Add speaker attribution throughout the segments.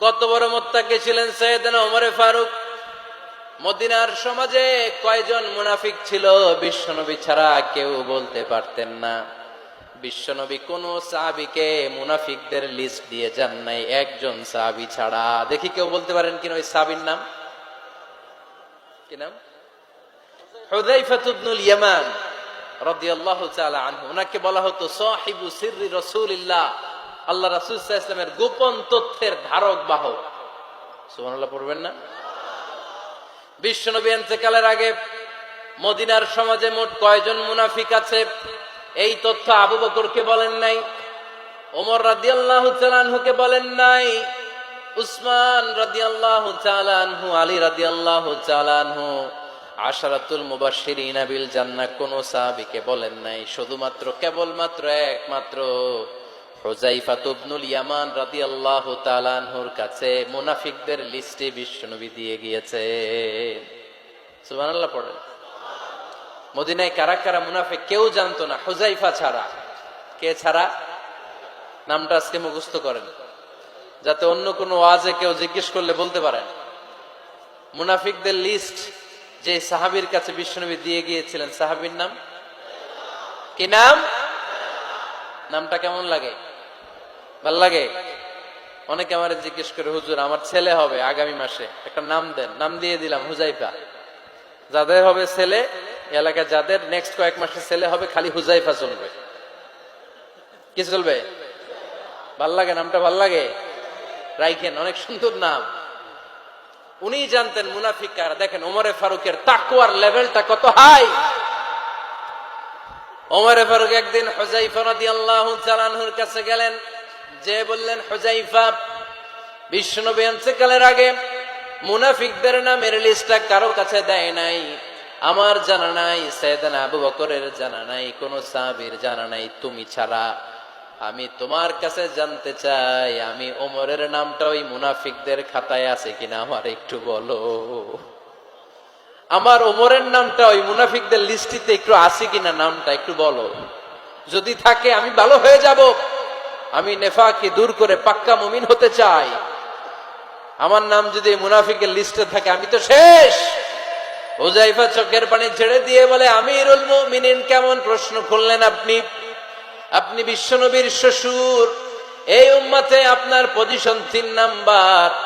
Speaker 1: কত বড় মোত্তাকে ছিলেন সৈয়দনা ওমরে ফারুক। মদিনার সমাজে কয়জন মুনাফিক ছিল, বিশ্বনবী ছাড়া কেউ বলতে পারতেন না। বিশ্বনবী কোন সাহাবিকে মুনাফিকদের লিস্ট দিয়ে যান নাই, একজন সাহাবি ছাড়া। দেখি কেউ বলতে পারেন কিনা ওই সাহাবির নাম? কি নাম? হুযাইফাতুবনুল ইয়ামান রাদিয়াল্লাহু তাআলা আনহু। ওনাকে বলা হতো সাহিবু সিররি রাসূলিল্লাহ। আল্লাহ রাসূল সাল্লাল্লাহু গোপন তথ্যের ধারক বাহক। সুবহানাল্লাহ পড়বেন না? বিশ্বনবী এন্তেকালের আগে মদিনার সমাজে মোট কয়জন মুনাফিক আছে? এই তথ্য আবু বকরকে বলেন নাই, ওমর তাআলা আনহুকে বলেন নাই, উসমান তাআলা আনহু, আলী তাআলা আনহু, আশারাতুল মুবাশশিরিনা ইনাবিল জান্নাহ, কোন সাহাবীকে বলেন নাই, শুধুমাত্র কেবলমাত্র একমাত্র হুযাইফা ইবনুল ইয়ামান আনহুর কাছে মুনাফিকদের লিস্টে মদিনায় মুনাফিক কেউ জানতো না হুজাইফা ছাড়া। কে ছাড়া? নামটা আজকে মুখস্থ করেন। যাতে অন্য কোনো ওয়াজে কেউ জিজ্ঞেস করলে বলতে পারেন। মুনাফিকদের লিস্ট যে সাহাবীর কাছে বিশ্বনবী দিয়ে গিয়েছিলেন, সাহাবীর নাম? কি নাম? নামটা কেমন লাগে? ভালো লাগে? অনেকে আমার জিজ্ঞেস করে, হুজুর, আমার ছেলে হবে আগামী মাসে। একটা নাম দেন, নাম দিয়ে দিলাম, হুজাইফা। যাদের হবে ছেলে এলাকায় যাদের নেক্সট কয়েক মাসে ছেলে হবে, খালি হুজাইফা চলবে। কি চলবে? ভালো লাগে? নামটা ভালো লাগে? রাইখেন, অনেক সুন্দর নাম। উনি জানতেন মুনাফিক কারা দেখেন ওমরে ফারুকের তাকুয়ার লেভেলটা কত হাই ওমরে ফারুক একদিন হুজাইফা রাদিয়াল্লাহু তাআলার কাছে গেলেন। যে বললেন হুজাইফা বিশ্বনবী কালের আগে মুনাফিকদের নামের লিস্টটা কারও কাছে দেয় নাই। আমার জানা নাই, সৈয়দানা আবু বকরের জানা নাই, কোন সাহাবীর জানা নাই, তুমি ছাড়া। আমি তোমার কাছে জানতে চাই, আমি ওমরের নামটা ওই মুনাফিকদের খাতায় আছে কিনা, আমার একটু বলো। আমার ওমরের নামটা ওই মুনাফিকদের লিস্টিতে একটু আছে কিনা নামটা একটু বলো। যদি থাকে আমি ভালো হয়ে যাব। আমি নেফাকে দূর করে পাক্কা মুমিন হতে চাই। আমার নাম যদি মুনাফিকের লিস্টে থাকে, আমি তো শেষ। ওজাইফা চোখের পানি ছেড়ে দিয়ে বলে, আমিরুল মুমিনিন, কেমন প্রশ্ন করলেন আপনি? আপনি বিশ্বনবীর শ্বশুর। এই উম্মাতে আপনার পজিশন তিন নাম্বার।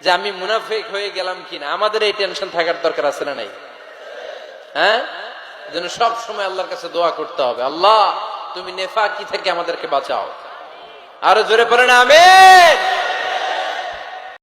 Speaker 1: যে আমি মুনাফেক হয়ে গেলাম কিনা? আমাদের এই টেনশন থাকার দরকার আছে না নাই? হ্যাঁ? যেন সব সময় আল্লাহর কাছে দোয়া করতে হবে। আল্লাহ, তুমি নেফা কি থেকে আমাদেরকে বাঁচাও। আরও জোরে পড়ে না, আমেন!